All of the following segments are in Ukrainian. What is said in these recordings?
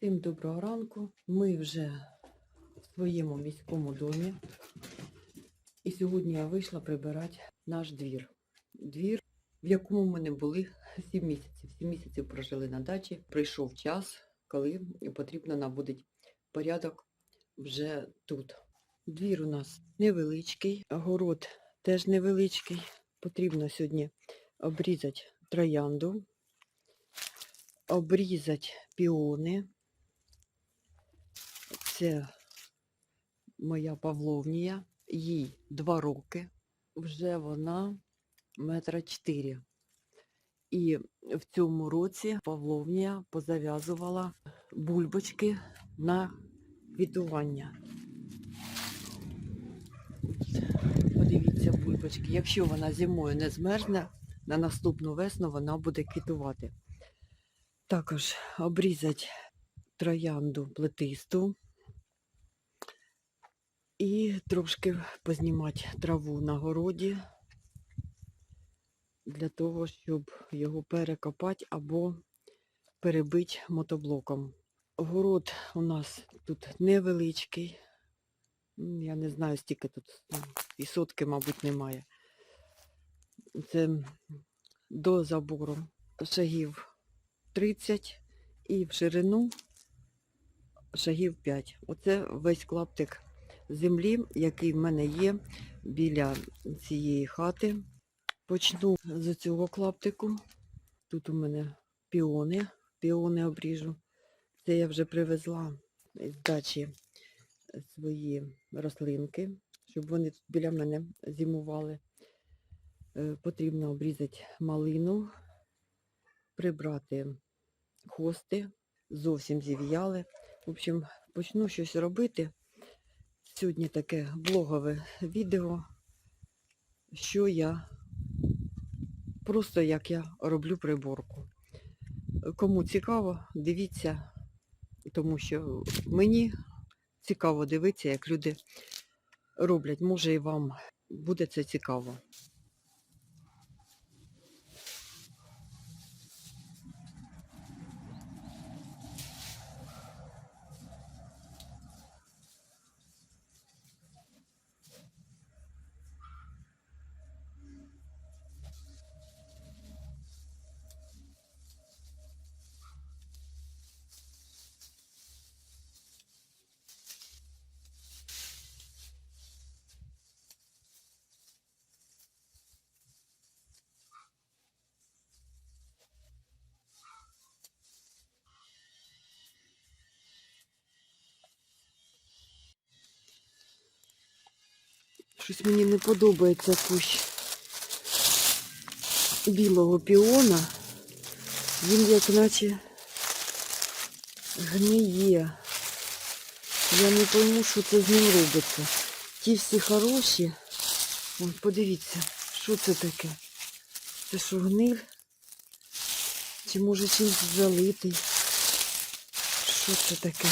Всім доброго ранку. Ми вже в своєму міському домі. І сьогодні я вийшла прибирати наш двір. Двір, в якому ми не були 7 місяців. 7 місяців прожили на дачі. Прийшов час, коли потрібно наводити порядок вже тут. Двір у нас невеличкий, город теж невеличкий. Потрібно сьогодні обрізати троянду, обрізати піони. Це моя павловнія, їй два роки. Вже вона метра чотири. І в цьому році павловнія позав'язувала бульбочки на квітування. Подивіться бульбочки. Якщо вона зимою не змерзне, на наступну весну вона буде квітувати. Також обрізати троянду плетисту і трошки познімати траву на городі для того, щоб його перекопати або перебити мотоблоком. Город у нас тут невеличкий. Я не знаю, стільки тут ну, і сотки, мабуть, немає. Це до забору шагів 30 і в ширину шагів 5. Оце весь клаптик землі, який в мене є біля цієї хати. Почну з цього клаптику. Тут у мене піони, піони обріжу. Це я вже привезла з дачі свої рослинки, щоб вони тут біля мене зимували. Е, Потрібно обрізати малину, прибрати хости, зовсім зів'яли. В общем, почну щось робити. Сьогодні таке блогове відео, що я просто як я роблю приборку. Кому цікаво, дивіться, тому що мені цікаво дивитися, як люди роблять. Може і вам буде це цікаво. Щось мені не подобається кущ білого піона. Він як наче гниє. Я не пойму, що це з ним робиться. Ті всі хороші. Вон, подивіться, що це таке? Це що гниль? Чи може чимось залитий? Що це таке?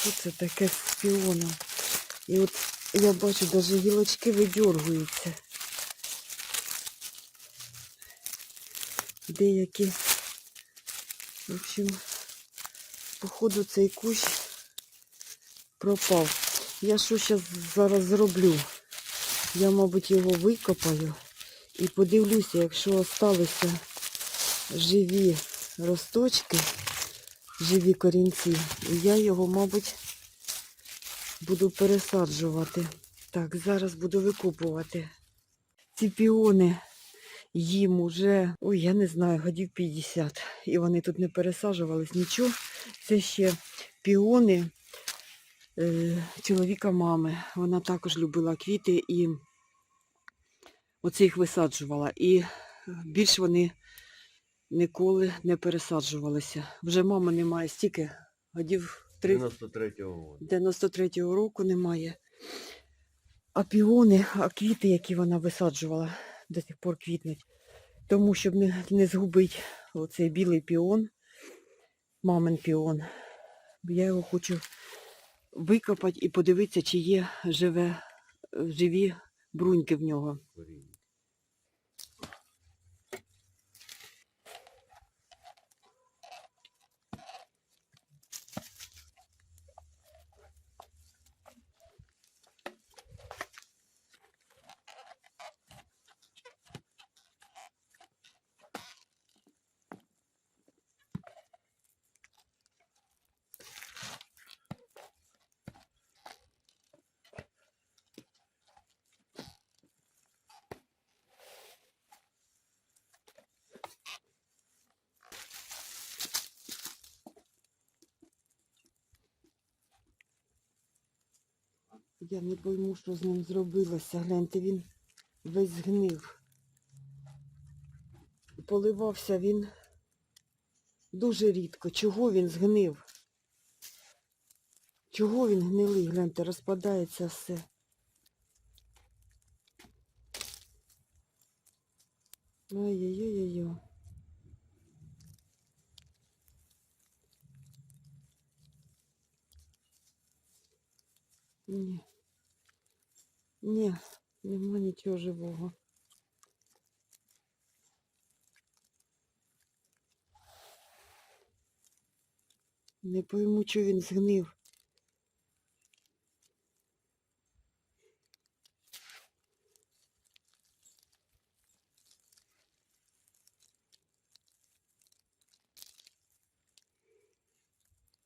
Що це таке з піоном? І от я бачу, навіть гілочки видергуються. Деякі. В общем, походу цей кущ пропав. Я що зараз зараз зроблю? Я, мабуть, його викопаю і подивлюся, якщо залишилися живі росточки, живі корінці, я його, мабуть, буду пересаджувати. Так, зараз буду викупувати. Ці піони їм уже, ой, я не знаю, годів 50. І вони тут не пересаджувались нічого. Це ще піони е, чоловіка мами. Вона також любила квіти і оце їх висаджувала. І більш вони ніколи не пересаджувалися. Вже мама немає стільки годів 30. 93-го року. 93-го року немає. А піони, а квіти, які вона висаджувала, до сих пор квітнуть. Тому, щоб не, не згубити оцей білий піон, мамин піон, я його хочу викопати і подивитися, чи є живе, живі бруньки в нього. коріння. Я не пойму, що з ним зробилося. Гляньте, він весь згнив. Поливався він дуже рідко. Чого він згнив? Чого він гнилий? Гляньте, розпадається все. Ой-ой-ой-ой. Ні. Ні, нема нічого живого. Не пойму, що він згнив.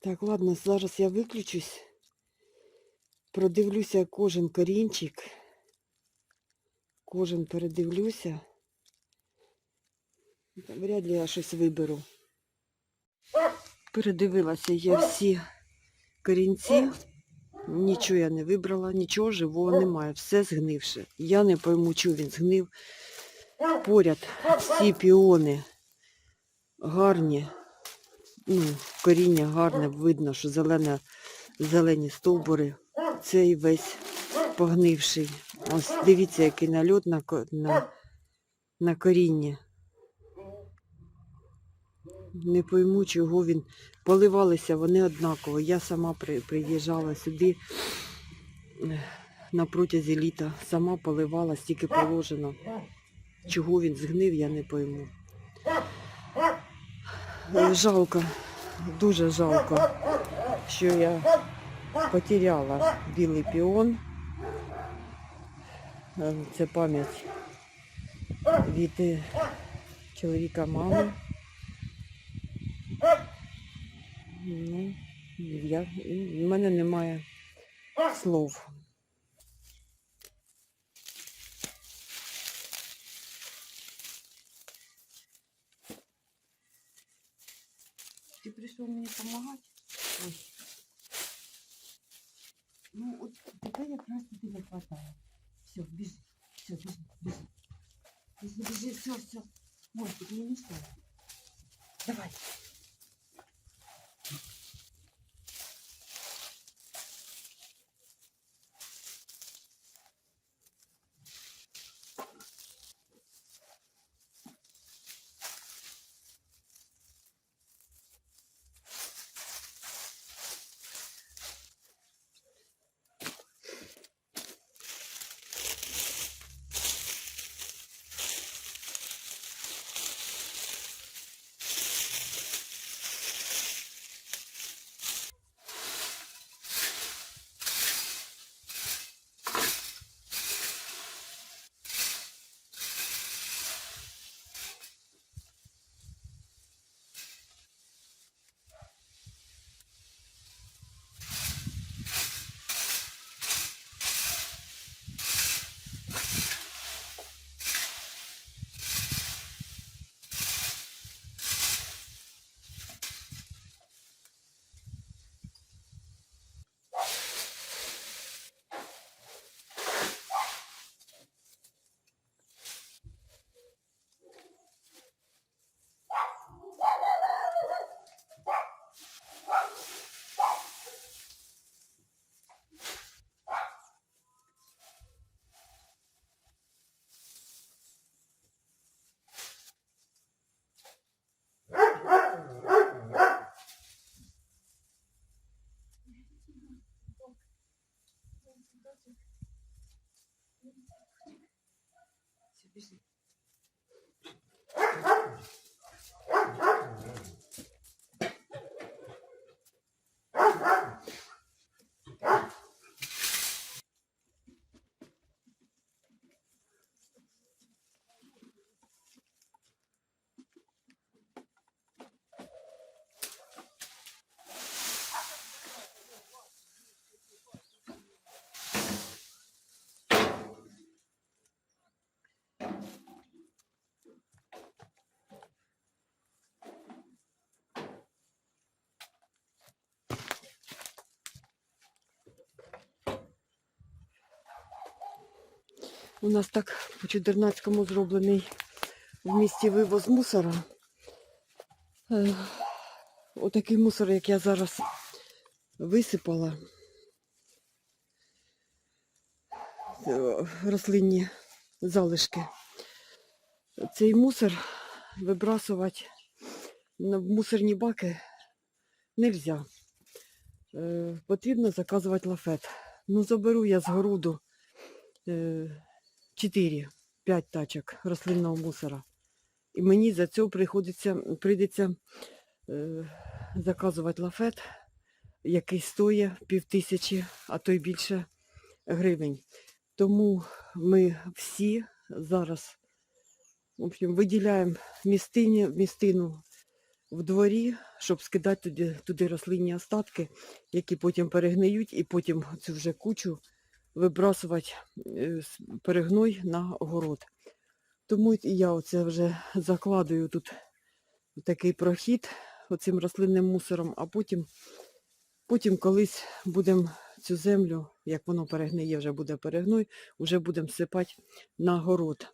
Так, ладно, зараз я виключусь. Продивлюся кожен корінчик. Кожен передивлюся. Вряд ли я щось виберу. Передивилася я всі корінці. Нічого я не вибрала, нічого живого немає. Все згнивше. Я не пойму, чого він згнив. Поряд всі піони гарні. Ну, коріння гарне, видно, що зелене, зелені стовбури. Цей весь погнивший. Ось дивіться, який нальот на, на, на коріння. Не пойму, чого він. Поливалися вони однаково. Я сама при, приїжджала сюди на протязі літа. Сама поливала, стільки положено. Чого він згнив, я не пойму. Жалко, дуже жалко, що я потеряла білий піон. Це пам'ять від чоловіка мами. Ну, я, в мене немає слов. Ты пришел мне помогать? Ну, от это я тобі не хватает. Все, бежи. Все, бежи, бежи. Бежи, бежи, все, все. Мостик, не мешай. Давай. Все, У нас так по чудернацькому зроблений в місті вивоз мусора. Е, Отакий мусор, як я зараз висипала. Е, Рослинні залишки. Цей мусор вибрасувати в мусорні баки не можна. Е, потрібно заказувати лафет. Ну, заберу я з городу 4-5 тачок рослинного мусора. І мені за це приходиться, прийдеться е, заказувати лафет, який стоїть пів тисячі, а то й більше гривень. Тому ми всі зараз в общем, виділяємо містині, містину в дворі, щоб скидати туди, туди рослинні остатки, які потім перегниють, і потім цю вже кучу вибрасувати е, перегной на город. Тому і я оце вже закладую тут такий прохід оцим рослинним мусором, а потім, потім колись будемо цю землю, як воно перегниє, вже буде перегной, вже будемо сипати на город.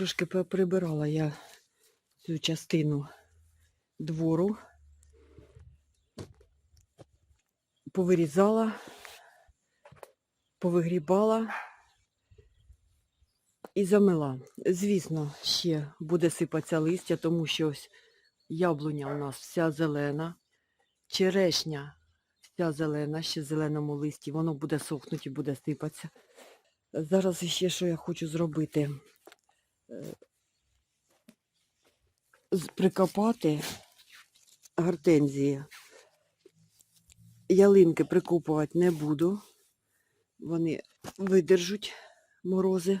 Трошки прибирала я цю частину двору, повирізала, повигрібала і замила. Звісно, ще буде сипатися листя, тому що ось яблуня у нас вся зелена, черешня вся зелена, ще в зеленому листі, воно буде сохнути і буде сипатися. Зараз ще що я хочу зробити. Прикопати гортензії. Ялинки прикопувати не буду. Вони видержуть морози.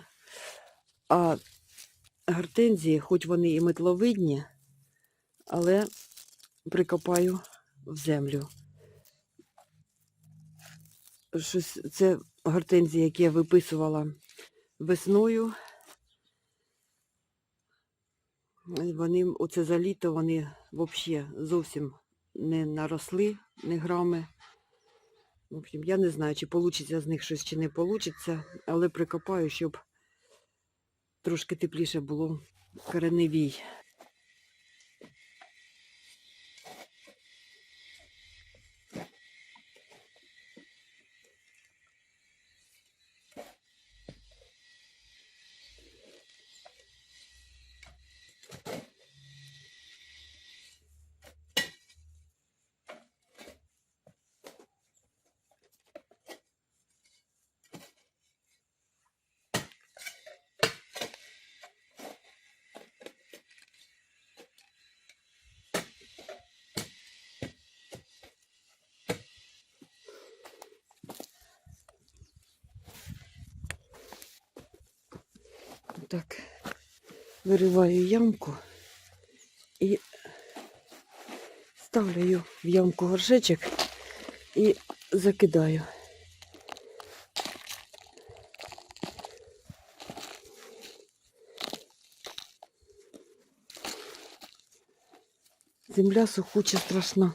А гортензії, хоч вони і метловидні, але прикопаю в землю. Щось, це гортензії, які я виписувала весною. Вони, оце за літо, вони взагалі зовсім не наросли, не грами. В общем, я не знаю, чи вийде з них щось, чи не вийде, але прикопаю, щоб трошки тепліше було кореневій. Так, вириваю ямку і ставлю в ямку горшечок і закидаю. Земля сухуча страшна.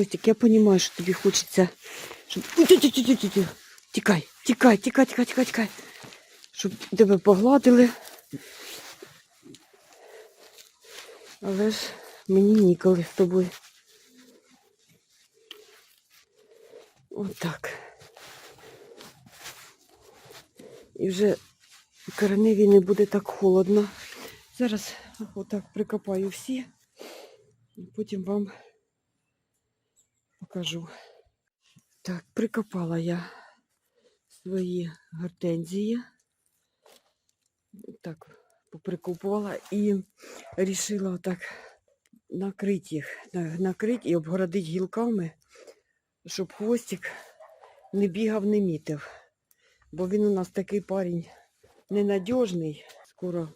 Костик, я понимаю, що тобі хочеться, щоб... Тікай, тікай, тікай, тікай, тікай, тікай. Щоб тебе погладили. Але ж мені ніколи з тобою. Отак. І вже кореневі не буде так холодно. Зараз отак прикопаю всі, потім вам покажу. Так, прикопала я свої гортензії. Так, поприкопувала і рішила так накрити їх, накрити і обгородити гілками, щоб хвостик не бігав, не мітив. Бо він у нас такий парень ненадіжний. Скоро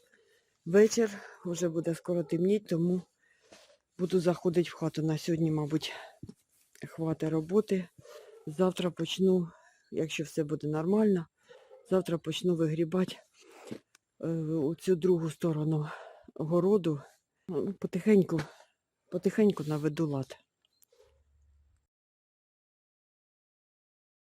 вечір, вже буде скоро темніть, тому буду заходити в хату. На сьогодні, мабуть, хватить роботи. Завтра почну, якщо все буде нормально, завтра почну вигрібати е, цю другу сторону городу. Потихеньку, потихеньку наведу лад.